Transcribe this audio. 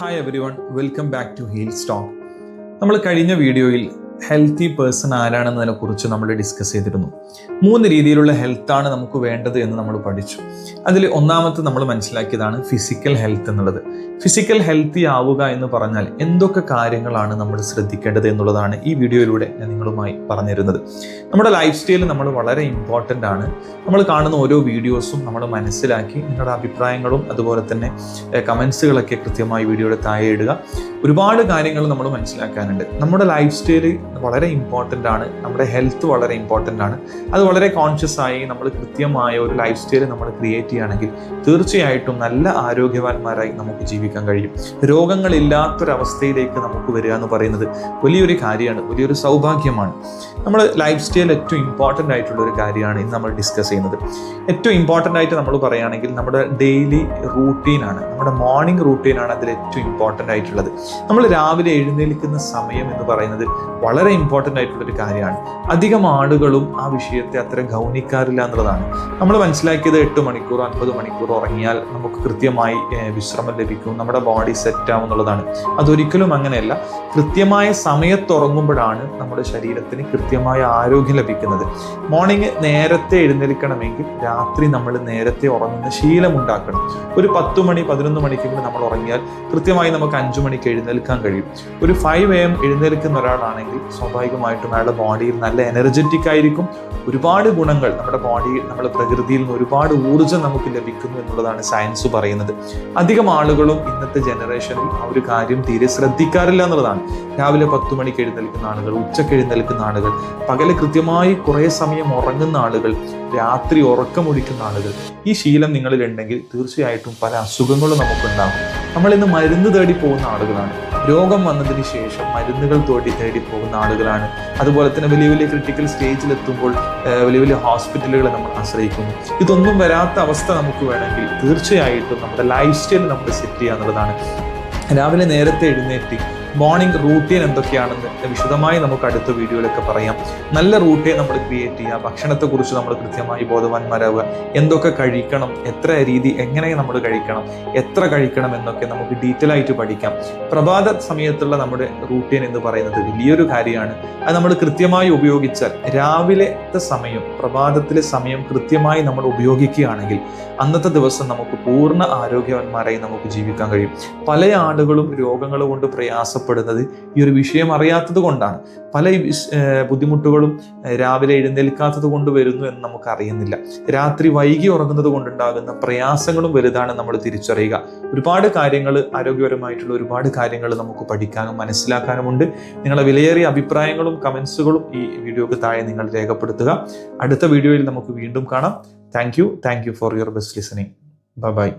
Hi everyone welcome back to heal stock നമ്മൾ കഴിഞ്ഞ വീഡിയോയിൽ ഹെൽത്തി പേഴ്സൺ ആരാണെന്നതിനെ കുറിച്ച് നമ്മൾ ഡിസ്കസ് ചെയ്തിരുന്നു. മൂന്ന് രീതിയിലുള്ള ഹെൽത്താണ് നമുക്ക് വേണ്ടത് എന്ന് നമ്മൾ പഠിച്ചു. അതിൽ ഒന്നാമത്തെ നമ്മൾ മനസ്സിലാക്കിയതാണ് ഫിസിക്കൽ ഹെൽത്ത് എന്നുള്ളത്. ഫിസിക്കൽ ഹെൽത്തി ആവുക എന്ന് പറഞ്ഞാൽ എന്തൊക്കെ കാര്യങ്ങളാണ് നമ്മൾ ശ്രദ്ധിക്കേണ്ടത് എന്നുള്ളതാണ് ഈ വീഡിയോയിലൂടെ ഞാൻ നിങ്ങളുമായി പറഞ്ഞിരുന്നത്. നമ്മുടെ ലൈഫ് സ്റ്റൈൽ നമ്മൾ വളരെ ഇമ്പോർട്ടന്റ് ആണ്. നമ്മൾ കാണുന്ന ഓരോ വീഡിയോസും നമ്മൾ മനസ്സിലാക്കി നിങ്ങളുടെ അഭിപ്രായങ്ങളും അതുപോലെ തന്നെ കമൻസുകളൊക്കെ കൃത്യമായി വീഡിയോയുടെ താഴെ ഇടുക. ഒരുപാട് കാര്യങ്ങൾ നമ്മൾ മനസ്സിലാക്കാനുണ്ട്. നമ്മുടെ ലൈഫ് സ്റ്റൈൽ വളരെ ഇമ്പോർട്ടന്റ് ആണ്. നമ്മുടെ ഹെൽത്ത് വളരെ ഇമ്പോർട്ടന്റ് ആണ്. അത് വളരെ കോൺഷ്യസ് ആയി നമ്മൾ കൃത്യമായ ഒരു ലൈഫ് സ്റ്റൈൽ നമ്മൾ ക്രിയേറ്റ് ചെയ്യുകയാണെങ്കിൽ തീർച്ചയായിട്ടും നല്ല ആരോഗ്യവാന്മാരായി നമുക്ക് ജീവിക്കാൻ കഴിയും. രോഗങ്ങളില്ലാത്തൊരവസ്ഥയിലേക്ക് നമുക്ക് വരിക എന്ന് പറയുന്നത് വലിയൊരു കാര്യമാണ് വലിയൊരു സൗഭാഗ്യമാണ്. നമ്മൾ ലൈഫ് സ്റ്റൈൽ ഏറ്റവും ഇമ്പോർട്ടന്റ് ആയിട്ടുള്ള ഒരു കാര്യമാണ് ഇന്ന് നമ്മൾ ഡിസ്കസ് ചെയ്യുന്നത്. ഏറ്റവും ഇമ്പോർട്ടന്റ് ആയിട്ട് നമ്മൾ പറയുകയാണെങ്കിൽ നമ്മുടെ ഡെയിലി റൂട്ടീനാണ് നമ്മുടെ മോർണിംഗ് റൂട്ടീനാണ് അതിൽ ഏറ്റവും ഇമ്പോർട്ടന്റ് ആയിട്ടുള്ളത്. നമ്മൾ രാവിലെ എഴുന്നേൽക്കുന്ന സമയം എന്ന് പറയുന്നത് വളരെ ഇമ്പോർട്ടന്റ് ആയിട്ടുള്ള ഒരു കാര്യമാണ്. അധികം ആളുകളും ആ വിഷയത്തെ അത്ര ഗൗനിക്കാറില്ല എന്നുള്ളതാണ്. നമ്മൾ മനസ്സിലാക്കിയത് എട്ട് മണിക്കൂർ അൻപത് മണിക്കൂർ ഉറങ്ങിയാൽ നമുക്ക് കൃത്യമായി വിശ്രമം ലഭിക്കും നമ്മുടെ ബോഡി സെറ്റ് ആവും എന്നുള്ളതാണ്. അതൊരിക്കലും അങ്ങനെയല്ല. കൃത്യമായ സമയത്ത് ഉറങ്ങുമ്പോഴാണ് നമ്മുടെ ശരീരത്തിന് കൃത്യമായ ആരോഗ്യം ലഭിക്കുന്നത്. മോർണിംഗ് നേരത്തെ എഴുന്നേൽക്കണമെങ്കിൽ രാത്രി നമ്മൾ നേരത്തെ ഉറങ്ങുന്ന ശീലം ഉണ്ടാക്കണം. ഒരു പത്ത് മണി പതിനൊന്ന് മണിക്കെങ്കിലും നമ്മൾ ഉറങ്ങിയാൽ കൃത്യമായി നമുക്ക് അഞ്ചു മണിക്ക് എഴുന്നേൽക്കാൻ കഴിയും. ഒരു ഫൈവ് എ എം എഴുന്നേൽക്കുന്ന ഒരാളാണെങ്കിൽ സ്വാഭാവികമായിട്ടും അയാളുടെ ബോഡിയിൽ നല്ല എനർജറ്റിക് ആയിരിക്കും. ഒരുപാട് ഗുണങ്ങൾ നമ്മുടെ ബോഡിയിൽ നമ്മുടെ പ്രകൃതിയിൽ നിന്ന് ഒരുപാട് ഊർജം നമുക്ക് ലഭിക്കുന്നു എന്നുള്ളതാണ് സയൻസ് പറയുന്നത്. അധികം ആളുകളും ഇന്നത്തെ ജനറേഷനിൽ ആ ഒരു കാര്യം തീരെ ശ്രദ്ധിക്കാറില്ല എന്നുള്ളതാണ്. രാവിലെ പത്ത് മണിക്ക് എഴുന്നേൽക്കുന്ന ആളുകൾ ഉച്ചയ്ക്ക് എഴുന്നേൽക്കുന്ന ആളുകൾ പകൽ കൃത്യമായി കുറേ സമയം ഉറങ്ങുന്ന ആളുകൾ രാത്രി ഉറക്കമൊഴിക്കുന്ന ആളുകൾ ഈ ശീലം നിങ്ങളിൽ ഉണ്ടെങ്കിൽ തീർച്ചയായിട്ടും പല അസുഖങ്ങളും നമുക്കുണ്ടാകും. നമ്മൾ ഇന്ന് മരുന്ന് തേടി പോകുന്ന ആളുകളാണ്. രോഗം വന്നതിന് ശേഷം മരുന്നുകൾ തേടി തേടി പോകുന്ന ആളുകളാണ്. അതുപോലെ തന്നെ വലിയ വലിയ ക്രിട്ടിക്കൽ സ്റ്റേജിൽ എത്തുമ്പോൾ വലിയ വലിയ ഹോസ്പിറ്റലുകളെ നമ്മൾ ആശ്രയിക്കുന്നു. ഇതൊന്നും വരാത്ത അവസ്ഥ നമുക്ക് വേണമെങ്കിൽ തീർച്ചയായിട്ടും നമ്മുടെ ലൈഫ് സ്റ്റൈൽ നമ്മൾ സെറ്റ് ചെയ്യുക എന്നുള്ളതാണ്. രാവിലെ നേരത്തെ എഴുന്നേറ്റ് മോർണിംഗ് റൂട്ടീൻ എന്തൊക്കെയാണെന്ന് വിശദമായി നമുക്ക് അടുത്ത വീഡിയോയിലൊക്കെ പറയാം. നല്ല റൂട്ടീൻ നമ്മൾ ക്രിയേറ്റ് ചെയ്യുക ഭക്ഷണത്തെക്കുറിച്ച് നമ്മൾ കൃത്യമായി ബോധവാന്മാരാവുക എന്തൊക്കെ കഴിക്കണം എത്ര രീതി എങ്ങനെ നമ്മൾ കഴിക്കണം എത്ര കഴിക്കണം എന്നൊക്കെ നമുക്ക് ഡീറ്റെയിൽ ആയിട്ട് പഠിക്കാം. പ്രഭാത സമയത്തുള്ള നമ്മുടെ റൂട്ടീൻ എന്ന് പറയുന്നത് വലിയൊരു കാര്യമാണ്. അത് നമ്മൾ കൃത്യമായി ഉപയോഗിച്ചാൽ രാവിലത്തെ സമയം പ്രഭാതത്തിലെ സമയം കൃത്യമായി നമ്മൾ ഉപയോഗിക്കുകയാണെങ്കിൽ അന്നത്തെ ദിവസം നമുക്ക് പൂർണ ആരോഗ്യവന്മാരായി നമുക്ക് ജീവിക്കാൻ കഴിയും. പല ആളുകളും രോഗങ്ങൾ കൊണ്ട് പ്രയാസപ്പെടുന്നത് ഈ ഒരു വിഷയം അറിയാത്തത് കൊണ്ടാണ്. പല ബുദ്ധിമുട്ടുകളും രാവിലെ എഴുന്നേൽക്കാത്തത് കൊണ്ട് വരുന്നു എന്ന് നമുക്ക് അറിയുന്നില്ല. രാത്രി വൈകി ഉറങ്ങുന്നത് കൊണ്ടുണ്ടാകുന്ന പ്രയാസങ്ങളും വലുതാണ് നമ്മൾ തിരിച്ചറിയുക. ഒരുപാട് കാര്യങ്ങൾ ആരോഗ്യപരമായിട്ടുള്ള ഒരുപാട് കാര്യങ്ങൾ നമുക്ക് പഠിക്കാനും മനസ്സിലാക്കാനുമുണ്ട്. നിങ്ങളെ വിലയേറിയ അഭിപ്രായങ്ങളും കമൻസുകളും ഈ വീഡിയോക്ക് താഴെ നിങ്ങൾ രേഖപ്പെടുത്തുക. അടുത്ത വീഡിയോയിൽ നമുക്ക് വീണ്ടും കാണാം. Thank you. Thank you for your best listening. Bye.